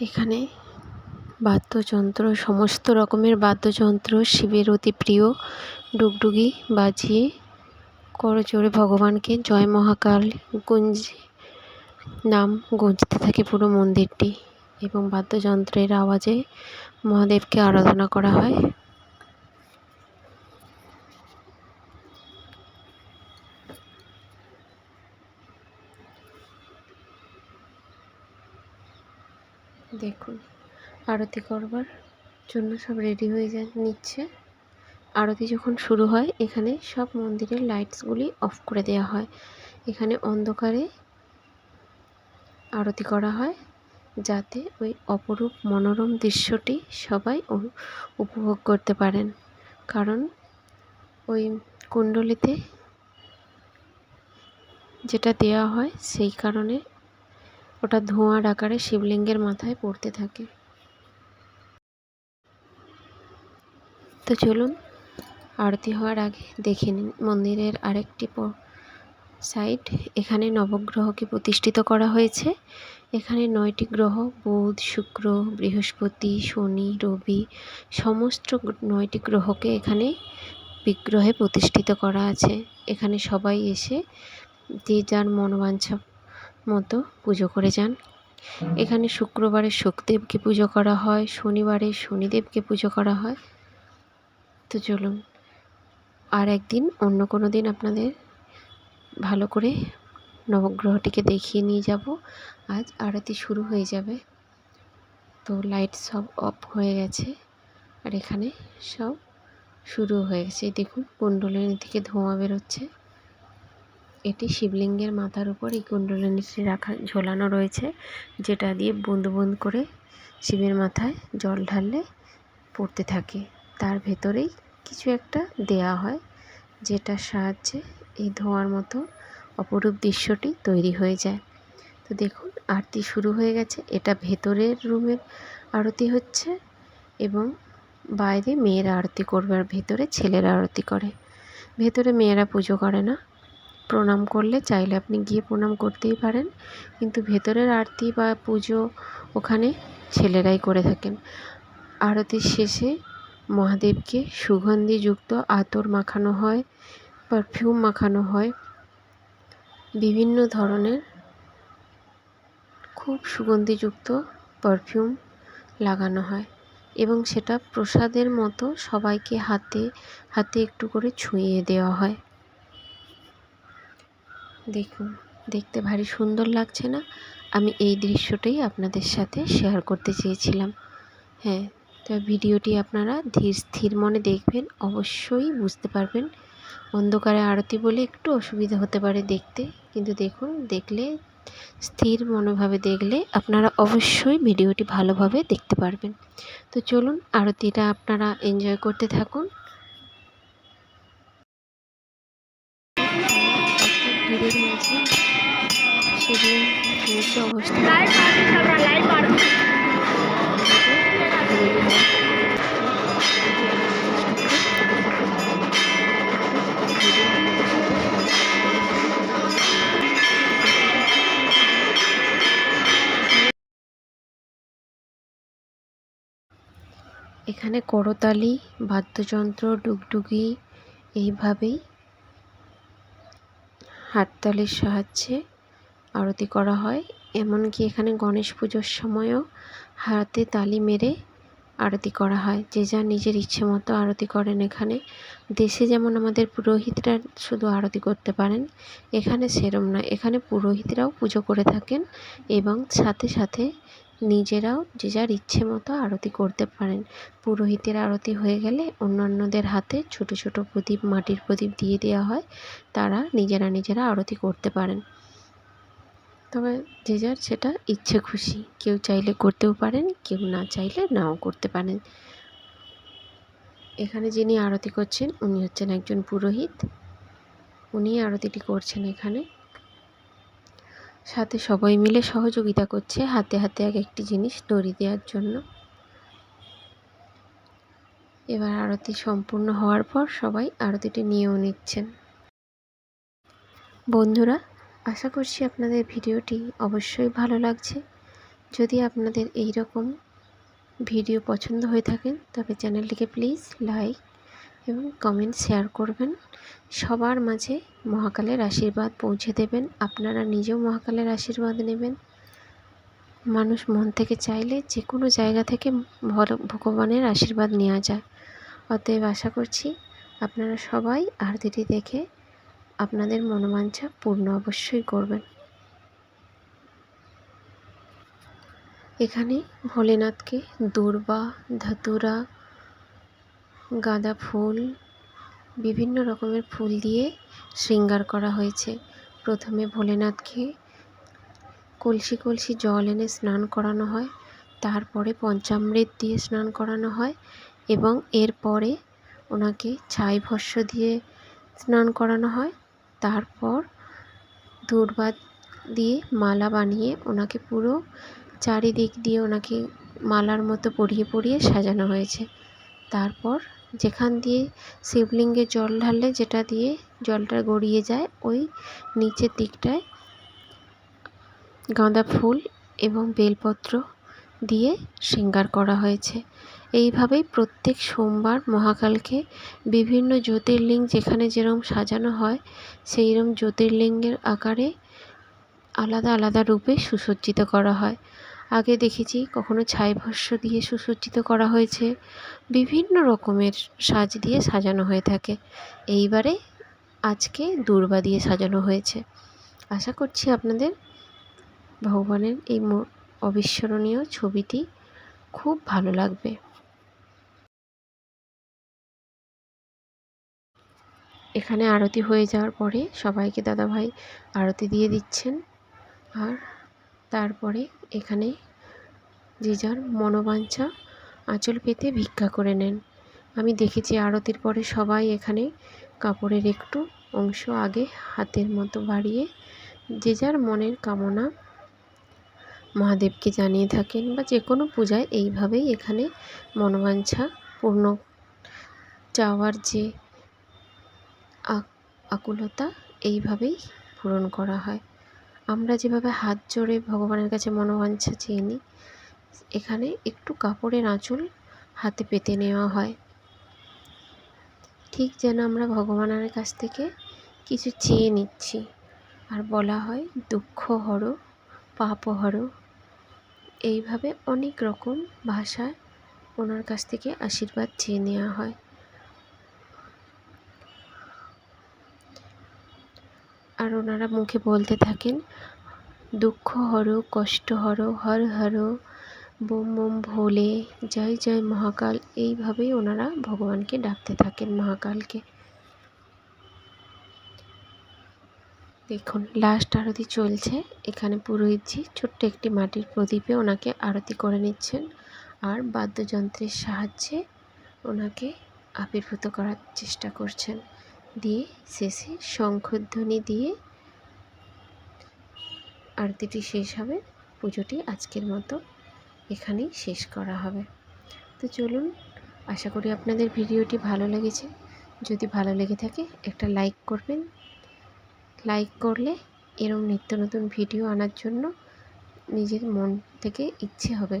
এখানে বাদ্যযন্ত্র, সমস্ত রকমের বাদ্যযন্ত্র শিবের অতি প্রিয়। ডুগডুগি বাজিয়ে করজোড়ে ভগবানকে জয় মহাকাল গুঞ্জ। নাম গুঞ্জতে থাকে পুরো মন্দিরটি এবং বাদ্যযন্ত্রের আওয়াজে মহাদেবকে আরাধনা করা হয়। দেখুন, আরতি করবার জন্য সব রেডি হয়ে যা, নিচ্ছে। আরতি যখন শুরু হয়, এখানে সব মন্দিরের লাইটসগুলি অফ করে দেওয়া হয়। এখানে অন্ধকারে আরতি করা হয়, যাতে ওই অপরূপ মনোরম দৃশ্যটি সবাই উপভোগ করতে পারেন। কারণ ওই কুণ্ডলিতে যেটা দেওয়া হয়, সেই কারণে ওটা ধোঁয়ার আকারে শিবলিঙ্গের মাথায় পড়তে থাকে। তো চলুন, আরতি হওয়ার আগে দেখে নিন মন্দিরের আরেকটি সাইড এখানে নবগ্রহকে প্রতিষ্ঠিত করা হয়েছে। এখানে নয়টি গ্রহ, বুধ, শুক্র, বৃহস্পতি, শনি, রবি, সমস্ত নয়টি গ্রহকে এখানে বিগ্রহে প্রতিষ্ঠিত করা আছে। এখানে সবাই এসে যে যার মনোবাঞ্ছা মতো পুজো করে যান। এখানে শুক্রবারে শক্তিদেবকে পুজো করা হয়, শনিবারে শনিদেবকে পুজো করা হয়। তো চলুন, আর একদিন অন্য কোনো দিন আপনাদের ভালো করে নবগ্রহটিকে দেখিয়ে নিয়ে যাব। আজ আরতি শুরু হয়ে যাবে। তো লাইট সব অফ হয়ে গেছে, আর এখানে সব শুরু হয়ে গেছে। দেখুন, কুণ্ডলিনী থেকে ধোঁয়া বেরোচ্ছে। এটি শিবলিঙ্গের মাথার উপর এই কুণ্ডলিনীটি রাখা, ঝোলানো রয়েছে, যেটা দিয়ে বুঁদ বুঁদ করে শিবের মাথায় জল ঢাললে পড়তে থাকে। তার ভেতরেই কিছু একটা দেয়া হয় যেটার সাহায্যে এই ধোঁয়ার মতো অপরূপ দৃশ্যটি তৈরি হয়ে যায়। তো দেখুন, আরতি শুরু হয়ে গেছে। এটা ভেতরের রুমের আরতি হচ্ছে এবং বাইরে মেয়েরা আরতি করবে আর ভেতরে ছেলেরা আরতি করে। ভেতরে মেয়েরা পুজো করে না। প্রণাম করলে চাইলে আপনি গিয়ে প্রণাম করতেই পারেন। কিন্তু ভেতরের আরতি বা পুজো ওখানে ছেলেরাই করে থাকেন। আরতির শেষে মহাদেবকে সুগন্ধিযুক্ত আতর মাখানো হয় পারফিউম মাখানো হয়। বিভিন্ন ধরনের খুব সুগন্ধিযুক্ত পারফিউম লাগানো হয় এবং সেটা প্রসাদের মতো সবাইকে হাতে হাতে একটু করে ছুঁয়ে দেওয়া হয়। দেখুন, দেখতে ভারী সুন্দর লাগছে না? আমি এই দৃশ্যটাই আপনাদের সাথে শেয়ার করতে চেয়েছিলাম। হ্যাঁ তো ভিডিওটি আপনারা ধীর স্থির মনে দেখবেন, অবশ্যই বুঝতে পারবেন। অন্ধকারে আরতি বলে একটু অসুবিধা হতে পারে দেখতে, কিন্তু দেখুন, দেখলে, স্থির মনোভাবে দেখলে আপনারা অবশ্যই ভিডিওটি ভালোভাবে দেখতে পারবেন। তো চলুন, আরতিটা আপনারা এনজয় করতে থাকুন। অবস্থা এখানে করতালি বাদ্যযন্ত্র ডুগডুগি এইভাবেই হাততালির সাহায্যে আরতি করা হয়। এমনকি এখানে গণেশ পুজোর সময়ও হাতে তালি মেরে আরতি করা হয়। যে যার নিজের ইচ্ছে মতো আরতি করেন এখানে। দেশে যেমন আমাদের পুরোহিতরা শুধু আরতি করতে পারেন, এখানে সেরম না। এখানে পুরোহিতরাও পুজো করে থাকেন এবং সাথে সাথে নিজেরাও যে যার ইচ্ছে মতো আরতি করতে পারেন। পুরোহিতের আরতি হয়ে গেলে অন্যান্যদের হাতে ছোট ছোট প্রদীপ, মাটির প্রদীপ দিয়ে দেওয়া হয়। তারা নিজেরা নিজেরা আরতি করতে পারেন। তবে যে যার সেটা ইচ্ছে খুশি। কেউ চাইলে করতেও পারেন, কেউ না চাইলে নাও করতে পারেন। এখানে যিনি আরতি করছেন, উনি হচ্ছেন একজন পুরোহিত। উনি আরতিটি করছেন এখানে। সাথে সবাই মিলে সহযোগিতা করছে হাতে হাতে এক একটি জিনিস দড়ি দেওয়ার জন্য। এবার আরতি সম্পূর্ণ হওয়ার পর সবাই আরতিটি নিয়েও নিচ্ছেন। বন্ধুরা, আশা করছি আপনাদের ভিডিওটি অবশ্যই ভালো লাগছে। যদি আপনাদের এই রকম ভিডিও পছন্দ হয়ে থাকেন, তবে চ্যানেলটিকে প্লিজ লাইক এবং কমেন্ট শেয়ার করবেন। সবার মাঝে মহাকালের আশীর্বাদ পৌঁছে দেবেন। আপনারা নিজেও মহাকালের আশীর্বাদ নেবেন। মানুষ মন থেকে চাইলে যে কোনো জায়গা থেকে ভগবানের আশীর্বাদ নেওয়া যায়। অতএব আশা করছি আপনারা সবাই আরতিটি দেখে আপনাদের মনোবাঞ্ছা পূর্ণ অবশ্যই করবেন। এখানে ভোলেনাথকে দুর্বা, ধাতুরা গাঁদা ফুল, বিভিন্ন রকমের ফুল দিয়ে শৃঙ্গার করা হয়েছে। প্রথমে ভোলেনাথকে কলসি কলসি জল এনে স্নান করানো হয়, তারপরে পঞ্চামৃত দিয়ে স্নান করানো হয় এবং এরপরে ওনাকে ছাই ভস্য দিয়ে স্নান করানো হয়। তারপর দূর্বা দিয়ে মালা বানিয়ে ওনাকে পুরো চারিদিক দিয়ে ওনাকে মালার মতো পরিয়ে পরিয়ে সাজানো হয়েছে। তারপর যেখান দিয়ে শিবলিঙ্গে জল ঢাললে যেটা দিয়ে জলটা গড়িয়ে যায়, ওই নিচের দিকটায় গাঁদা ফুল এবং বেলপত্র দিয়ে শৃঙ্গার করা হয়েছে। এইভাবেই প্রত্যেক সোমবার মহাকালকে বিভিন্ন জ্যোতির্লিঙ্গ যেখানে যেরম সাজানো হয়, সেইরম জ্যোতির্লিঙ্গের আকারে আলাদা আলাদা রূপে সুসজ্জিত করা হয়। আগে দেখেছি কখনো ছাই ভস্য দিয়ে সুসজ্জিত করা হয়েছে। বিভিন্ন রকমের সাজ দিয়ে সাজানো হয়ে থাকে। এইবারে আজকে দূর্বা দিয়ে সাজানো হয়েছে। আশা করছি আপনাদের ভগবানের এই অবিস্মরণীয় ছবিটি খুব ভালো লাগবে। এখানে আরতি হয়ে যাওয়ার পরে সবাইকে দাদাভাই আরতি দিয়ে দিচ্ছেন। আর তারপরে এখানে যে যার মনোবাঞ্ছা আঁচল পেতে ভিক্ষা করে নেন। আমি দেখেছি আরতির পরে সবাই এখানে কাপড়ের একটু অংশ আগে হাতের মতো বাড়িয়ে যে যার মনের কামনা মহাদেবকে জানিয়ে থাকেন বা যে কোনো পূজায় এইভাবেই এখানে মনোবাঞ্ছা পূর্ণ চাওয়ার যে আকুলতা এইভাবেই পূরণ করা হয়। আমরা যেভাবে হাত জোড়ে ভগবানের কাছে মনোবাঞ্ছা চেয়ে নিই এখানে একটু কাপড়ের আঁচল হাতে পেতে নেওয়া হয়। ঠিক যেন আমরা ভগবানের কাছ থেকে কিছু চেয়ে নিচ্ছি। আর বলা হয়, দুঃখ হর, পাপ হর। এইভাবে অনেক রকম ভাষায় ওনার কাছ থেকে আশীর্বাদ চেয়ে নেওয়া হয়। আর ওনারা মুখে বলতে থাকেন, দুঃখ হরো, কষ্ট হরো, হর হরো বোম বোম ভোলে, জয় জয় মহাকাল, এইভাবেই ওনারা ভগবানকে ডাকতে থাকেন মহাকালকে। দেখুন লাস্ট আরতি চলছে। এখানে পুরোহিতজি ছোট্ট একটি মাটির প্রদীপে ওনাকে আরতি করে নিচ্ছেন আর বাদ্যযন্ত্রের সাহায্যে ওনাকে আবির্ভূত করার চেষ্টা করছেন। দিয়ে শেষে শঙ্খধ্বনি দিয়ে আরতিটি শেষ হবে। পুজোটি আজকের মতো। এখানেই শেষ করা হবে। তো চলুন, আশা করি আপনাদের ভিডিওটি ভালো লেগেছে। যদি ভালো লেগে থাকে, একটা লাইক করবেন। লাইক করলে এরম নিত্য নতুন ভিডিও আনার জন্য নিজের মন থেকে ইচ্ছে হবে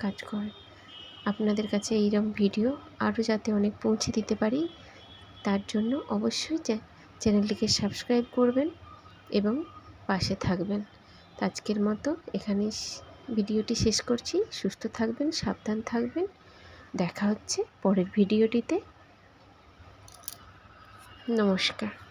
কাজ করে আপনাদের কাছে এইরকম ভিডিও আরও যাতে অনেক পৌঁছে দিতে পারি, তার জন্য অবশ্যই চ্যানেলটিকে সাবস্ক্রাইব করবেন এবং পাশে থাকবেন। আজকের মতো এখানেই ভিডিওটি শেষ করছি। সুস্থ থাকবেন সাবধান থাকবেন। দেখা হচ্ছে পরের ভিডিওটিতে। নমস্কার।